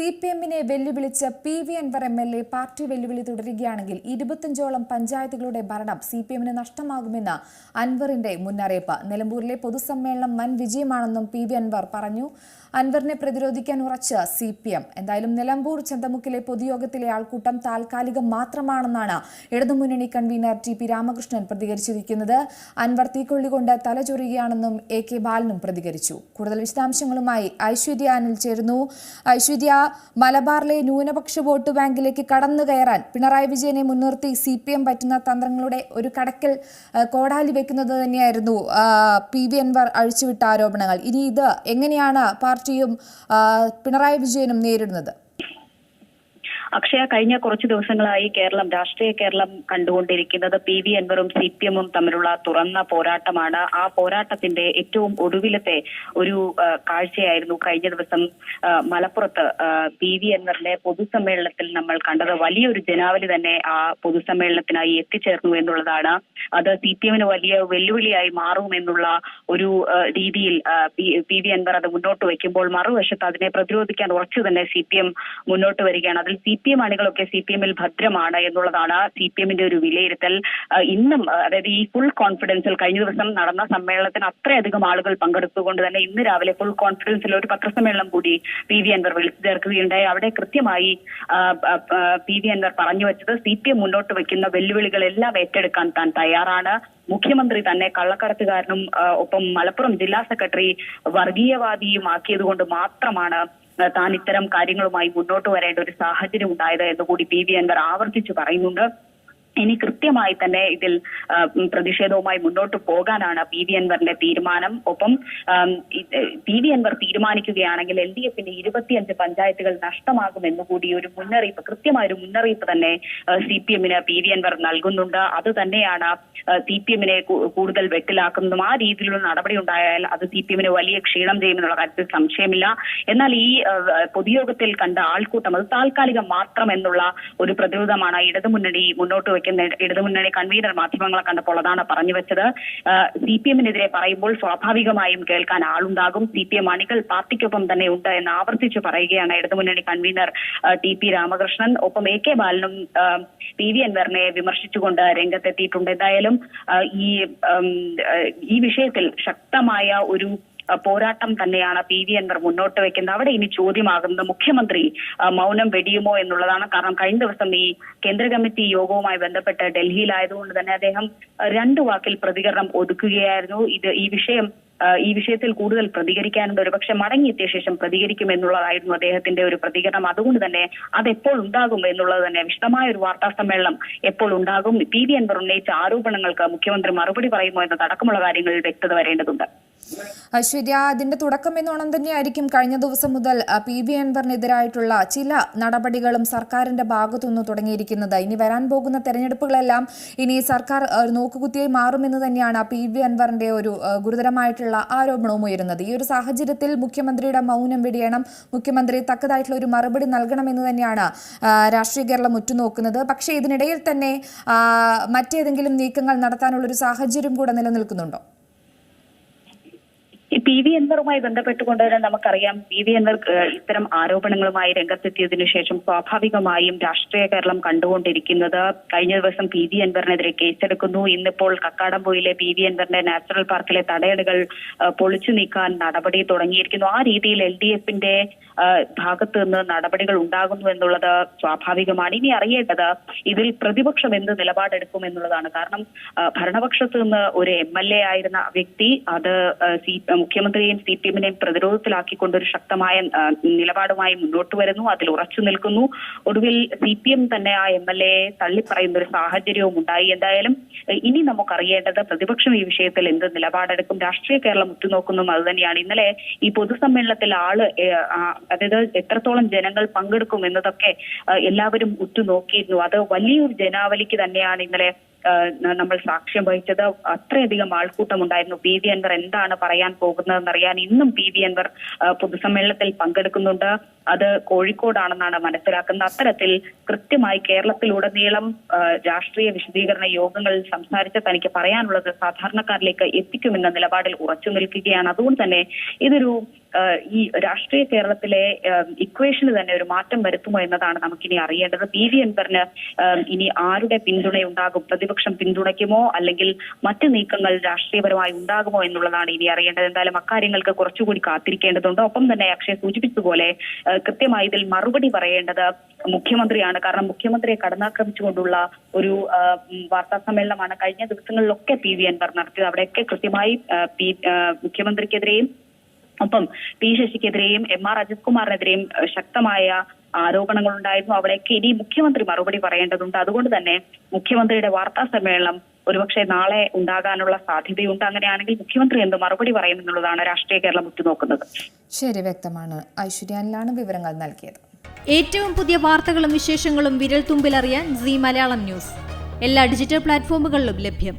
C P എമ്മിനെ വെല്ലുവിളിച്ച് P V Anvar M L A party വെല്ലുവിളി തുടരുകയാണെങ്കിൽ ഇരുപത്തഞ്ചോളം പഞ്ചായത്തുകളുടെ ഭരണം സി പി എമ്മിന് നഷ്ടമാകുമെന്ന് അൻവറിന്റെ മുന്നറിയിപ്പ്. നിലമ്പൂരിലെ പൊതുസമ്മേളനം വൻ വിജയമാണെന്നും പി വി അൻവർ പറഞ്ഞു. അൻവറിനെ പ്രതിരോധിക്കാൻ ഉറച്ച് സി പി എം എന്തായാലും നിലമ്പൂർ ചന്തമുക്കിലെ പൊതുയോഗത്തിലെ ആൾക്കൂട്ടം താൽക്കാലികം മാത്രമാണെന്നാണ് ഇടതുമുന്നണി കൺവീനർ ടി പി രാമകൃഷ്ണൻ പ്രതികരിച്ചിരിക്കുന്നത്. അൻവർ തീക്കൊള്ളികൊണ്ട് തലചൊറിയുകയാണെന്നും എ കെ ബാലനും പ്രതികരിച്ചു. കൂടുതൽ വിശദാംശങ്ങളുമായി ഐശ്വര്യ അനിൽ ചേരുന്നു. ഐശ്വര്യ മലബാറിലെ ന്യൂനപക്ഷ വോട്ട് ബാങ്കിലേക്ക് കടന്നു കയറാൻ പിണറായി വിജയനെ മുൻനിർത്തി സി പി എം പറ്റുന്ന തന്ത്രങ്ങളുടെ ഒരു കടക്കൽ കോടാലി വെക്കുന്നത് തന്നെയായിരുന്നു പി വി അൻവർ അഴിച്ചുവിട്ട ആരോപണങ്ങൾ. ഇനി ഇത് എങ്ങനെയാണ് പാർട്ടിയും പിണറായി വിജയനും നേരിടുന്നത്? അക്ഷയ കഴിഞ്ഞ കുറച്ചു ദിവസങ്ങളായി കേരളം രാഷ്ട്രീയ കേരളം കണ്ടുകൊണ്ടിരിക്കുന്നത് പി വി അൻവറും സി പി എമ്മും തമ്മിലുള്ള തുറന്ന പോരാട്ടമാണ്. ആ പോരാട്ടത്തിന്റെ ഏറ്റവും ഒടുവിലത്തെ ഒരു കാഴ്ചയായിരുന്നു കഴിഞ്ഞ ദിവസം മലപ്പുറത്ത്. പി വി അൻവറിന്റെ പൊതുസമ്മേളനത്തിൽ നമ്മൾ കണ്ടത് വലിയൊരു ജനാവലി തന്നെ ആ പൊതുസമ്മേളനത്തിനായി എത്തിച്ചേർന്നു എന്നുള്ളതാണ്. അത് സി പി എമ്മിന് വലിയ വെല്ലുവിളിയായി മാറുമെന്നുള്ള ഒരു രീതിയിൽ പി വി അൻവർ അത് മുന്നോട്ട് വയ്ക്കുമ്പോൾ മറുവശത്ത് അതിനെ പ്രതിരോധിക്കാൻ ഉറച്ചു തന്നെ സി പി എം മുന്നോട്ട് വരികയാണ്. അതിൽ സി പി എം അണികളൊക്കെ സി പി എമ്മിൽ ഭദ്രമാണ് എന്നുള്ളതാണ് സി പി എമ്മിന്റെ ഒരു വിലയിരുത്തൽ. ഇന്നും അതായത് ഈ ഫുൾ കോൺഫിഡൻസിൽ കഴിഞ്ഞ ദിവസം നടന്ന സമ്മേളനത്തിന് അത്രയധികം ആളുകൾ പങ്കെടുത്തുകൊണ്ട് തന്നെ ഇന്ന് രാവിലെ ഫുൾ കോൺഫിഡൻസിൽ ഒരു പത്രസമ്മേളനം കൂടി പി വി അൻവർ വിളിച്ചു ചേർക്കുകയുണ്ടായി അവിടെ കൃത്യമായി പി വി അൻവർ പറഞ്ഞു വെച്ചത് സി പി എം മുന്നോട്ട് വയ്ക്കുന്ന വെല്ലുവിളികളെല്ലാം ഏറ്റെടുക്കാൻ താൻ തയ്യാറാണ്. മുഖ്യമന്ത്രി തന്നെ കള്ളക്കടത്തുകാരനും ഒപ്പം മലപ്പുറം ജില്ലാ സെക്രട്ടറി വർഗീയവാദിയും ആക്കിയത് കൊണ്ട് മാത്രമാണ് താൻ ഇത്തരം കാര്യങ്ങളുമായി മുന്നോട്ട് വരേണ്ട ഒരു സാഹചര്യം ഉണ്ടായത് എന്ന് കൂടി പി വി അൻവർ ആവർത്തിച്ചു പറയുന്നുണ്ട്. ഇനി കൃത്യമായി തന്നെ ഇതിൽ പ്രതിഷേധവുമായി മുന്നോട്ട് പോകാനാണ് പി വി അൻവറിന്റെ തീരുമാനം. ഒപ്പം പി വി അൻവർ തീരുമാനിക്കുകയാണെങ്കിൽ എൽ ഡി എഫിന്റെ ഇരുപത്തിയഞ്ച് പഞ്ചായത്തുകൾ നഷ്ടമാകുമെന്ന് കൂടി ഒരു മുന്നറിയിപ്പ് കൃത്യമായ ഒരു മുന്നറിയിപ്പ് തന്നെ സി പി എമ്മിന് പി വി അൻവർ നൽകുന്നുണ്ട്. അത് തന്നെയാണ് സി പി എമ്മിനെ കൂടുതൽ വെട്ടിലാക്കുന്നതും. ആ രീതിയിലുള്ള നടപടി ഉണ്ടായാൽ അത് സി പി എമ്മിന് വലിയ ക്ഷീണം ചെയ്യുമെന്നുള്ള കാര്യത്തിൽ സംശയമില്ല. എന്നാൽ ഈ പൊതുയോഗത്തിൽ കണ്ട ആൾക്കൂട്ടം അത് താൽക്കാലികം മാത്രം എന്നുള്ള ഒരു പ്രതിരോധമാണ് ഇടതുമുന്നണി മുന്നോട്ട് വയ്ക്കുന്ന ഇടതുമുന്നണി കൺവീനർ മാധ്യമങ്ങളെ കണ്ടപ്പോൾ അതാണ് പറഞ്ഞു വെച്ചത്. സി പി എമ്മിനെതിരെ പറയുമ്പോൾ സ്വാഭാവികമായും കേൾക്കാൻ ആളുണ്ടാകും. സി പി എം അണികൾ പാർട്ടിക്കൊപ്പം തന്നെ ഉണ്ട് എന്ന് ആവർത്തിച്ചു പറയുകയാണ് ഇടതുമുന്നണി കൺവീനർ ടി പി രാമകൃഷ്ണൻ. ഒപ്പം എ കെ ബാലനും പി വി അൻവറിനെ വിമർശിച്ചുകൊണ്ട് രംഗത്തെത്തിയിട്ടുണ്ട്. എന്തായാലും ഈ ഈ വിഷയത്തിൽ ശക്തമായ ഒരു പോരാട്ടം തന്നെയാണ് പി വി അൻവർ മുന്നോട്ട് വെക്കുന്നത്. അവിടെ ഇനി ചോദ്യമാകുന്നത് മുഖ്യമന്ത്രി മൗനം വെടിയുമോ എന്നുള്ളതാണ്. കാരണം കഴിഞ്ഞ ദിവസം ഈ കേന്ദ്ര കമ്മിറ്റി യോഗവുമായി ബന്ധപ്പെട്ട് ഡൽഹിയിലായതുകൊണ്ട് തന്നെ അദ്ദേഹം രണ്ടു വാക്കിൽ പ്രതികരണം ഒതുക്കുകയായിരുന്നു. ഇത് ഈ വിഷയം ഈ വിഷയത്തിൽ കൂടുതൽ പ്രതികരിക്കാനുണ്ട്. ഒരുപക്ഷെ മടങ്ങിയെത്തിയ ശേഷം പ്രതികരിക്കും എന്നുള്ളതായിരുന്നു അദ്ദേഹത്തിന്റെ ഒരു പ്രതികരണം. അതുകൊണ്ട് തന്നെ അത് എപ്പോൾ ഉണ്ടാകും എന്നുള്ളത് തന്നെ വിശദമായ ഒരു വാർത്താ സമ്മേളനം എപ്പോൾ ഉണ്ടാകും? പി വി അൻവർ ഉന്നയിച്ച ആരോപണങ്ങൾക്ക് മുഖ്യമന്ത്രി മറുപടി പറയുമോ എന്നതടക്കമുള്ള കാര്യങ്ങളിൽ വ്യക്തത വരേണ്ടതുണ്ട്. ഐശ്വര്യ അതിന്റെ തുടക്കം എന്നോണം തന്നെയായിരിക്കും കഴിഞ്ഞ ദിവസം മുതൽ പി. വി. അൻവറിനെതിരായിട്ടുള്ള ചില നടപടികളും സർക്കാരിന്റെ ഭാഗത്തുനിന്ന് തുടങ്ങിയിരിക്കുന്നത്. ഇനി വരാൻ പോകുന്ന തെരഞ്ഞെടുപ്പുകളെല്ലാം ഇനി സർക്കാർ നോക്കുകുത്തിയായി മാറുമെന്ന് തന്നെയാണ് പി. വി. അൻവറിന്റെ ഒരു ഗുരുതരമായിട്ടുള്ള ആരോപണവും ഉയരുന്നത്. ഈ ഒരു സാഹചര്യത്തിൽ മുഖ്യമന്ത്രിയുടെ മൗനം വെടിയണം മുഖ്യമന്ത്രി തക്കതായിട്ടുള്ള ഒരു മറുപടി നൽകണമെന്ന് തന്നെയാണ് രാഷ്ട്രീയ കേരളം ഉറ്റുനോക്കുന്നത്. പക്ഷേ ഇതിനിടയിൽ തന്നെ മറ്റേതെങ്കിലും നീക്കങ്ങൾ നടത്താനുള്ള ഒരു സാഹചര്യം കൂടെ നിലനിൽക്കുന്നുണ്ടോ? പി വി അൻവറുമായി ബന്ധപ്പെട്ടുകൊണ്ട് തന്നെ നമുക്കറിയാം പി വി അൻവർ ഇത്തരം ആരോപണങ്ങളുമായി രംഗത്തെത്തിയതിനു ശേഷം സ്വാഭാവികമായും രാഷ്ട്രീയ കേരളം കണ്ടുകൊണ്ടിരിക്കുന്നത് കഴിഞ്ഞ ദിവസം പി വി അൻവറിനെതിരെ കേസെടുക്കുന്നു. ഇന്നിപ്പോൾ കക്കാടംപൊയിലെ പി വി അൻവറിന്റെ നാച്ചുറൽ പാർക്കിലെ തടയണകൾ പൊളിച്ചു നീക്കാൻ നടപടി തുടങ്ങിയിരിക്കുന്നു. ആ രീതിയിൽ എൽ ഡി എഫിന്റെ ഭാഗത്ത് നിന്ന് നടപടികൾ ഉണ്ടാകുന്നു എന്നുള്ളത് സ്വാഭാവികമാണ്. ഇനി അറിയേണ്ടത് ഇതിൽ പ്രതിപക്ഷം എന്ത് നിലപാടെടുക്കും എന്നുള്ളതാണ്. കാരണം ഭരണപക്ഷത്ത് നിന്ന് ഒരു എം എൽ എ ആയിരുന്ന വ്യക്തി അത് സി മുഖ്യമന്ത്രിയെയും സി പി എമ്മിനെയും പ്രതിരോധത്തിലാക്കിക്കൊണ്ട് ഒരു ശക്തമായ നിലപാടുമായി മുന്നോട്ട് വരുന്നു. അതിൽ ഉറച്ചു നിൽക്കുന്നു. ഒടുവിൽ സി പി എം തന്നെ ആ എം എൽ എ തള്ളിപ്പറയുന്ന ഒരു സാഹചര്യവും ഉണ്ടായി. എന്തായാലും ഇനി നമുക്കറിയേണ്ടത് പ്രതിപക്ഷം ഈ വിഷയത്തിൽ എന്ത് നിലപാടെടുക്കും. രാഷ്ട്രീയ കേരളം ഉറ്റുനോക്കുന്നതും അത് തന്നെയാണ് ഇന്നലെ ഈ പൊതുസമ്മേളനത്തിൽ ആൾ അതായത് എത്രത്തോളം ജനങ്ങൾ പങ്കെടുക്കും എന്നതൊക്കെ എല്ലാവരും ഉറ്റുനോക്കിയിരുന്നു. അത് വലിയൊരു ജനാവലിക്ക് തന്നെയാണ് ഇന്നലെ നമ്മൾ സാക്ഷ്യം വഹിച്ചത് അത്രയധികം ആൾക്കൂട്ടം ഉണ്ടായിരുന്നു പി. വി. അൻവർ എന്താണ് പറയാൻ പോകുന്നതെന്ന് അറിയാൻ ഇന്നും പി. വി. അൻവർ പൊതുസമ്മേളനത്തിൽ പങ്കെടുക്കുന്നുണ്ട്. അത് കോഴിക്കോടാണെന്നാണ് മനസ്സിലാക്കുന്നത്. അത്തരത്തിൽ കൃത്യമായി കേരളത്തിലുടനീളം രാഷ്ട്രീയ വിശദീകരണ യോഗങ്ങളിൽ സംസാരിച്ച് തനിക്ക് പറയാനുള്ളത് സാധാരണക്കാരിലേക്ക് എത്തിക്കുമെന്ന നിലപാടിൽ ഉറച്ചു നിൽക്കുകയാണ്. അതുകൊണ്ട് തന്നെ ഇതൊരു ഈ രാഷ്ട്രീയ കേരളത്തിലെ ഇക്വേഷന് തന്നെ ഒരു മാറ്റം വരുത്തുമോ എന്നതാണ് നമുക്കിനി അറിയേണ്ടത്. പി വി അൻവറിന് ഇനി ആരുടെ പിന്തുണ ഉണ്ടാകും? പ്രതിപക്ഷം പിന്തുണയ്ക്കുമോ? അല്ലെങ്കിൽ മറ്റ് നീക്കങ്ങൾ രാഷ്ട്രീയപരമായി ഉണ്ടാകുമോ എന്നുള്ളതാണ് ഇനി അറിയേണ്ടത്. എന്തായാലും അക്കാര്യങ്ങൾക്ക് കുറച്ചുകൂടി കാത്തിരിക്കേണ്ടതുണ്ട്. ഒപ്പം തന്നെ അക്ഷയ സൂചിപ്പിച്ചതുപോലെ കൃത്യമായി ഇതിൽ മറുപടി പറയേണ്ടത് മുഖ്യമന്ത്രിയാണ്. കാരണം മുഖ്യമന്ത്രിയെ കടന്നാക്രമിച്ചുകൊണ്ടുള്ള ഒരു വാർത്താ സമ്മേളനമാണ് കഴിഞ്ഞ ദിവസങ്ങളിലൊക്കെ പി വി അൻവർ നടത്തിയത്. അവിടെയൊക്കെ കൃത്യമായി മുഖ്യമന്ത്രിക്കെതിരെയും ഒപ്പം പി ശശിക്കെതിരെയും എം ആർ അജിത് കുമാറിനെതിരെയും ശക്തമായ ആരോപണങ്ങൾ ഉണ്ടായിരുന്നു അവിടെയൊക്കെ ഇനി മുഖ്യമന്ത്രി മറുപടി പറയേണ്ടതുണ്ട്. അതുകൊണ്ട് തന്നെ മുഖ്യമന്ത്രിയുടെ വാർത്താ സമ്മേളനം ഒരുപക്ഷെ നാളെ ഉണ്ടാകാനുള്ള സാധ്യതയുണ്ട്. അങ്ങനെയാണെങ്കിൽ മുഖ്യമന്ത്രി എന്ത് മറുപടി പറയുമെന്നുള്ളതാണ് രാഷ്ട്രീയ കേരളം ഉറ്റുനോക്കുന്നത്. ശരി വ്യക്തമാണ്. ഐശ്വര്യാനിലാണ് വിവരങ്ങൾ നൽകിയത്. ഏറ്റവും പുതിയ വാർത്തകളും വിശേഷങ്ങളും വിരൽ തുമ്പിലറിയാൻ സി മലയാളം ന്യൂസ്. എല്ലാ ഡിജിറ്റൽ പ്ലാറ്റ്ഫോമുകളിലും ലഭ്യം.